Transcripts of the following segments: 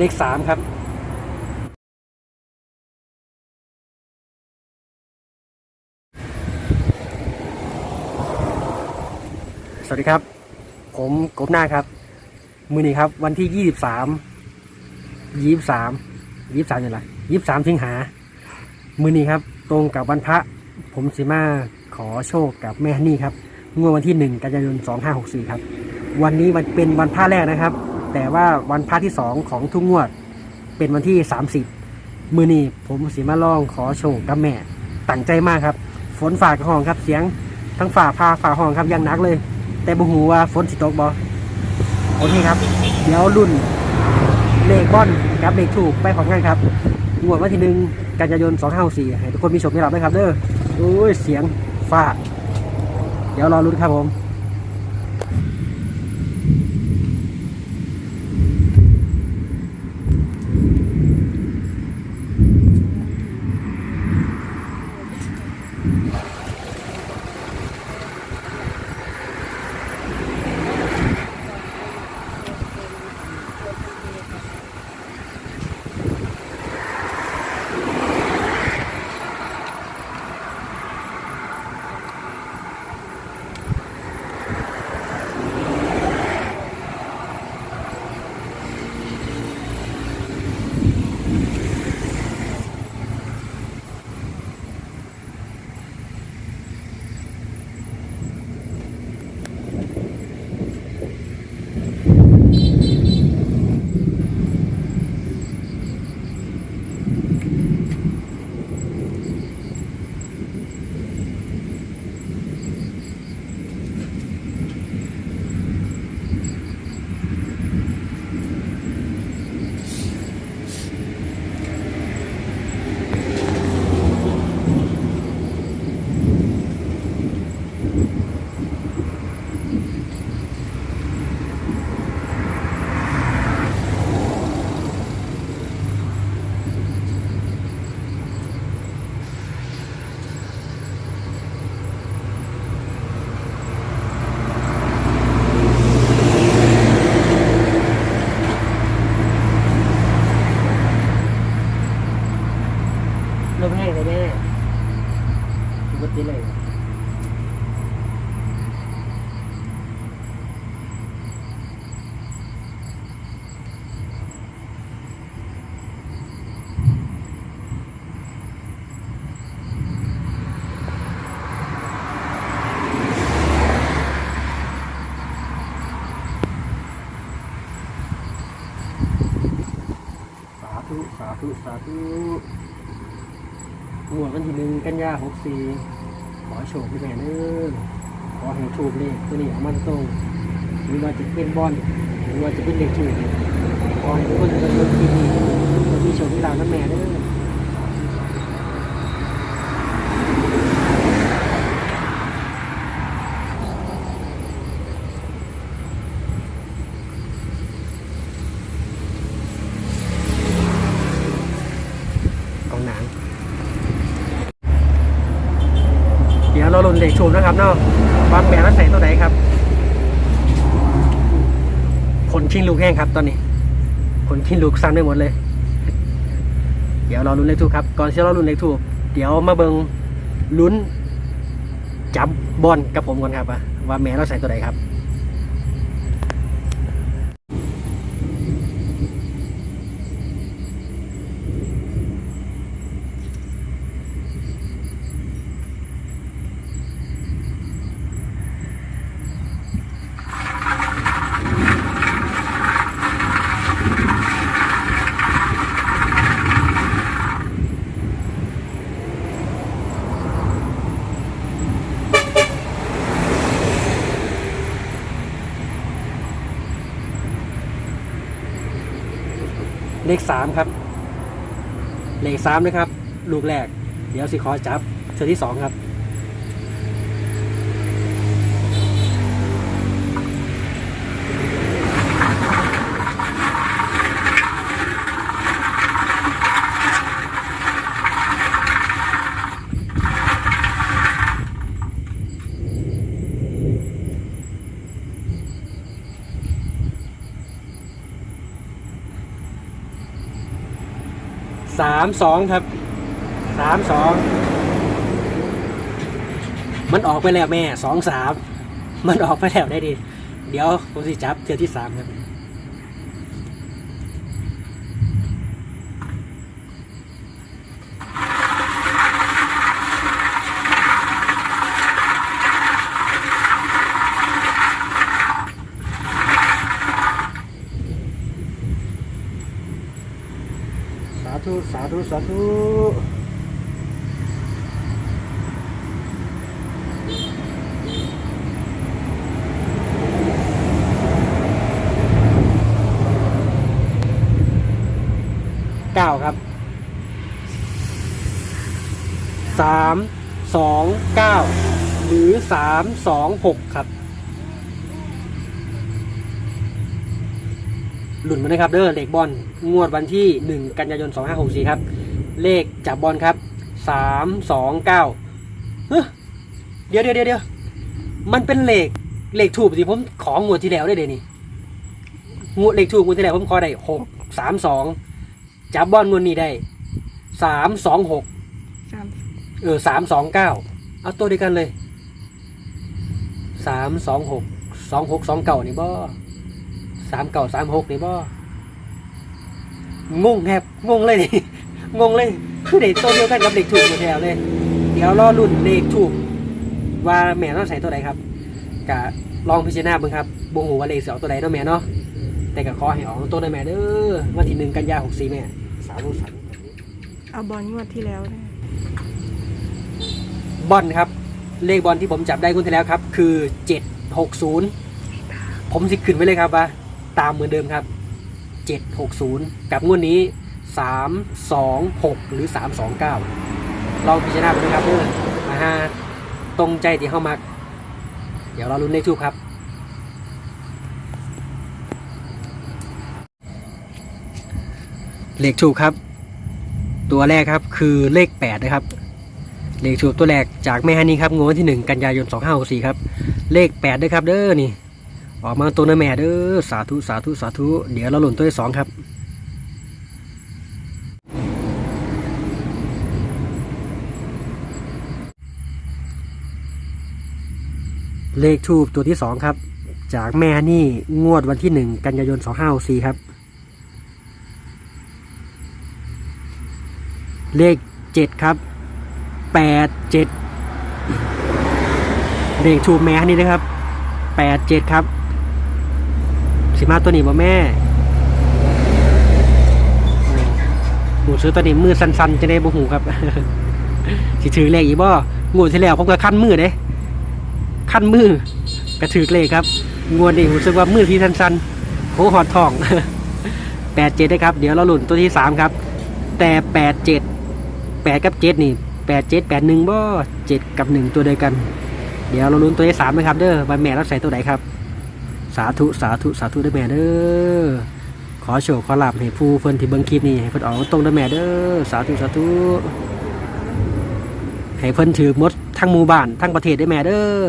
เลขสามครับสวัสดีครับ ผมกบหน้าครับ มือนี้ครับ วันที่ยี่สิบสามยี่สิบสามยี่สิบสามอย่างไรยี่สิบสามสิงหา มือนี้ครับ ตรงกับวันพระ ผมสิมาขอโชคกับแม่นนี่ครับงวดวันที่หนึ่งกันยายนสองห้าหกสี่ครับ วันนี้มันเป็นวันพระแรกนะครับ แต่ว่าวันพระที่สองของทุกงวด เป็นวันที่สามสิบมือนี้ผมสิมาลองขอโชคกับแม่ตั้งใจมากครับ ฝนฝ่ากระห้องครับเสียง ทั้งฝ่าพาฝ่าห้องครับยังนักเลย แต่บ่หูว่าฝนสิตกบ่โอเคครับ เดี๋ยวรุ่นเลขบอนกับเลขถูกไปของงานครับงวดวันที่หนึ่งกันยายน2564ให้ทุกคนมีโชคมีลาภด้วยครับเด้อโอ้ยเสียงฟ้าเดี๋ยวรอรุ่นครับผม สาธุสาธุงวดวันที่หนึ่งกันยาหกสี่ขอโชคดีแม่เด้อขอให้ถูกเลขตัวนี้ออกมาตรงหรือว่าจะเป็นบอลหรือว่าจะเป็นเลขถูกขอให้ทุกคนเจริญที่ดีคนที่โชคดีลาภนะแม่เด้อเอาหนัง เดี๋ยวเราลุ้นเลขถูกนะครับเนาะว่าแม่เราใส่ตัวไหนครับขนชิ้นลูกแห้งครับ ตอนนี้ขนชิ้นลูกสั่นได้หมดเลย เดี๋ยวเราลุ้นเลขถูกครับก่อนที่เราลุ้นเลขถูกเดี๋ยวมาเบิงลุ้นจับบอลกับผมก่อนครับว่าว่าแม่เราใส่ตัวไหนครับ เลขสามครับ เลขสามนะครับ ลูกแรก เดี๋ยวสิขอจับเธอที่สองครับามสองครับสามสองมันออกไปแล้วแม่สองสามมันออกไปแล้วได้ดี เดี๋ยวผมสิจับเทือที่สามครับาธุ สาธุ สาธุเก้าครับสามสองเก้าหรือสามสองหกครับ หลุนมานะครับเด้อเลขบอลงวดวันที่หนึ่งกันยายนสองห้าหกสี่ครับ เลขจับบอลครับสามสองเก้าเดี๋ยวเดี๋ยวเดี๋ยวเดี๋ยวมันเป็นเลขเลขถูกสิผมของงวดที่แล้วได้เดยวนี่งวดเลขถูกงวดที่แล้วผมขอได้หกสามสองจับบอลงวดนี้ได้สามสองหกสามเออสามสองเก้าเอาตัวเดียวกันเลยสามสองหกสองหกสองเก่านี่บ่ สามเก่าสามหกนี่บ่งงแฮบงงเลยนี่งงเลยคือเด็กตัวเดียวกันกับเด็กถูกหมดแล้วเลย เดี๋ยวรอรุ่นเด็กถูก ว่าแม่ต้องใส่ตัวใดครับกะลองพิจารณาเบิ่งครับบ่ฮู้ว่าเลขสิเอาตัวใดเนาะแม่เนาะแต่ก็ขอให้ออกตัวได้แม่เด้อวันที่หนึ่งกันยาหกสี่แม่สาวสามเอาบอลงวดที่แล้วนะบอลครับ เลขบอลที่ผมจับได้คุณที่แล้วครับ คือเจ็ดหกศูนย์ผมสิขึ้นไว้เลยครับว่า ตามเหมือนเดิมครับเจ็ดหกศูนย์กับงวดนี้สามสองหกหรือสามสองเก้าลองพิจารณาดูนะครับเพื่อนมาฮะตรงใจที่เข้ามาเดี๋ยวเราลุ้นเลขทูบครับ เลขทูบครับ ตัวแรกครับคือเลขแปดนะครับ เลขถูกตัวแรกจากแม่ฮันนี่ครับงวดที่หนึ่งกันยายนสองห้าหกสี่ครับ เลขแปดด้วยครับเด้อนี่ ออกมาตัวนะแม่เด้อสาธุสาธุสาธุเดี๋ยวเราหล่นตัวที่สองครับเลขทูบตัวที่สองครับ จากแม่นี่งวดวันที่หนึ่งกันยายนสองห้าสี่ครับ เลขเจ็ดครับแปดเจ็ดเลขชูบแม่นี่นะครับแปดเจ็ดครับ สิมาตัวนี้บ่แม่หนูซื้อตัวนี้มือสั้นๆจะได้บ่หูครับสิถือเลขอีบ่งูที่แล้วผมก็ขั้นมือเด้ขั้นมือกระถือเลขครับงวดนี้ผมรู้สึกว่ามือพี่สั้นๆโหหอดทองแปดเจ็ดนะครับ เดี๋ยวเราหลุนตัวที่สามครับ แต่แปดเจ็ดแปดกับเจ็ดนี่แปดเจ็ดแปดหนึ่งบ่เจ็ดกับหนึ่งตัวเดียวกัน เดี๋ยวเราลุ้นตัวที่สามนะครับ เด้อวันแม่รับใส่ตัวไหนครับ สาธุสาธุสาธุด้อแม่เด้อขอโชคขอลาบให้ผู้เพิ่นที่เบิ่งคลิปนี้ให้เพิ่นออกตรงด้อแม่เด้อสาธุสาธุให้เพิ่นถือมดทั้งหมู่บ้านทั้งประเทศได้แม่เด้อ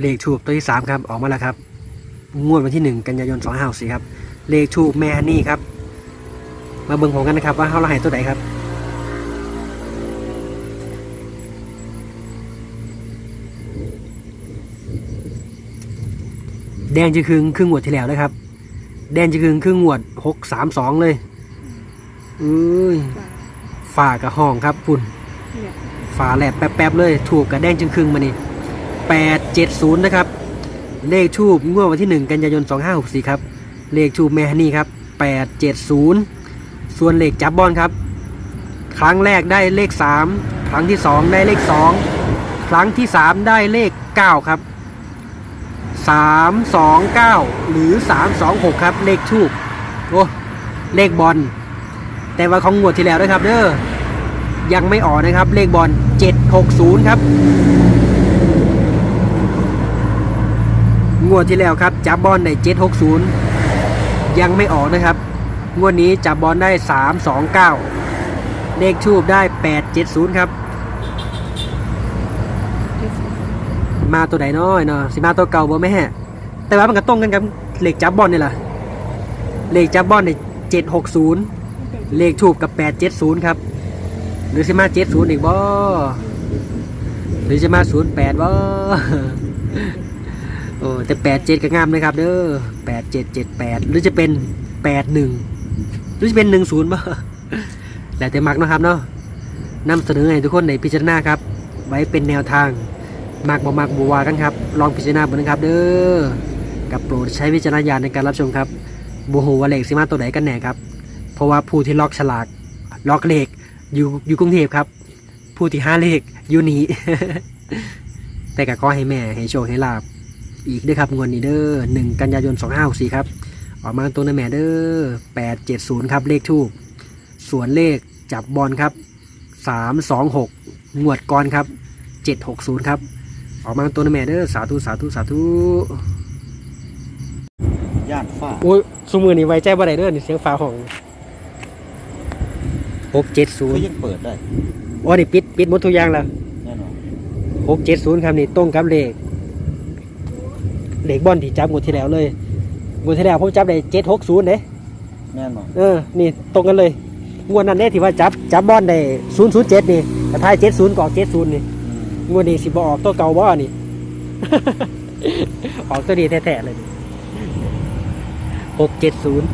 เลขทูบตัวที่สามครับออกมาแล้วครับ งวดวันที่หนึ่งกันยายนสองห้าสี่ครับ เลขทูบแม่นนี่ครับ มาเบิ่งของกันนะครับว่าเขาเราให้ตัวไหนครับ แดงจะคืงครึ่งงวดที่แล้วนะครับ แดงจะคืงครึ่งงวดหกสามสองเลยอุ้ยฝ่ากับห้องครับปุ่นเนี่ยฝาแหลบแป๊บๆเลย ถูกกับแดงจึงครึ่งมานี่แปดเจ็ดศูนย์นะครับ เลขทูบงวดวันที่หนึ่งกันยายนสองห้าหกสี่ครับ เลขทูบแมฮันนี่ครับแปดเจ็ดศูนย์ส่วนเลขจับบอลครับ ครั้งแรกได้เลขสามครั้งที่สองได้เลขสองครั้งที่สามได้เลขเก้าครับ สามสองเก้าหรือสามสองหกครับ เลขทูบโอ้เลขบอล แต่ว่าของงวดที่แล้วด้วยครับเด้อยังไม่ออกนะครับ เลขบอล 760 ครับ งวดที่แล้วครับจับบอลได้760 ยังไม่ออกนะครับ งวดนี้จับบอลได้ 329 เลขทูบได้ 870 ครับ มาตัวไหนน้อยเนาะสิมาตัวเก่าบ่แม่แต่ว่ามันก็ตรงกันกับเลขจับบอลนี่ล่ะเลขจับบอลในเจ็ดหกศูนย์เลขถูกกับแปดเจ็ดศูนย์ครับ หรือจะมาเจ็ดศูนย์อีกบ่หรือจะมาศูนย์แปดบ่โอ้แต่แปดเจ็ดก็งามเลยครับ เด้อแปดเจ็ดเจ็ดแปดหรือจะเป็นแปดหนึ่งหรือจะเป็นหนึ่งศูนย์บ่แล้วแต่มักนะครับเนาะนำเสนอให้ทุกคนในพิจารณาครับ ไว้เป็นแนวทาง มักบ่มักบัวกันครับลองพิจารณาดูนะครับ เด้อกับโปรดใช้วิจารณญาณในการรับชมครับบูฮูว่าเลขสิมาตัวไหนกันแน่ครับ เพราะว่าผู้ที่ล็อกฉลากล็อกเลขอยู่อยู่กรุงเทพครับ ผู้ที่ห้าเลขอยู่นี้แต่ก็ขอให้แม่ให้โชคให้ลาบอีกด้วยครับงวดนี้เด้อหนึ่งกันยายนสองห้าสี่ครับ ออกมาตัวนแม่เด้อแปดเจ็ดศูนย์ครับเลขทูบส่วนเลขจับบอลครับสามสองหกงวดก่อนครับเจ็ดหกศูนย์ครับ ออกมาตัวนะแม่เด้อสาธุสาธุสาธุย่านฟ้าโอ้ยสมือนี่ไว้ใจบ่ได้เด้อนี่เสียงฟ้าของหกเจ็ดศูก็นย์ยังเปิดได้โอ้นี่ปิดปิดหมดทุกอย่างแล้วแน่นอนหกเจ็ดศูนย์ครับนี่ตรงกับเลขเลขบอลที่จับงวดที่แล้วเลยงวดที่แล้วผมจับได้เจ็ดหกศูนย์เด้แน่นอนเออ นี่ตรงกันเลยงวดนั้นเนี่ยที่ว่าจับจับบอลได้ศูนย์ศูนย์เจ็ดนี่กระทายเจ็ดศูนย์กออกเจ็ดศูนย์นี่อืม งวดนี้สิบออกตัวเก่าบ่นี่ ออกตัวดีแท้ๆเลยหกเจ็ดศูนย์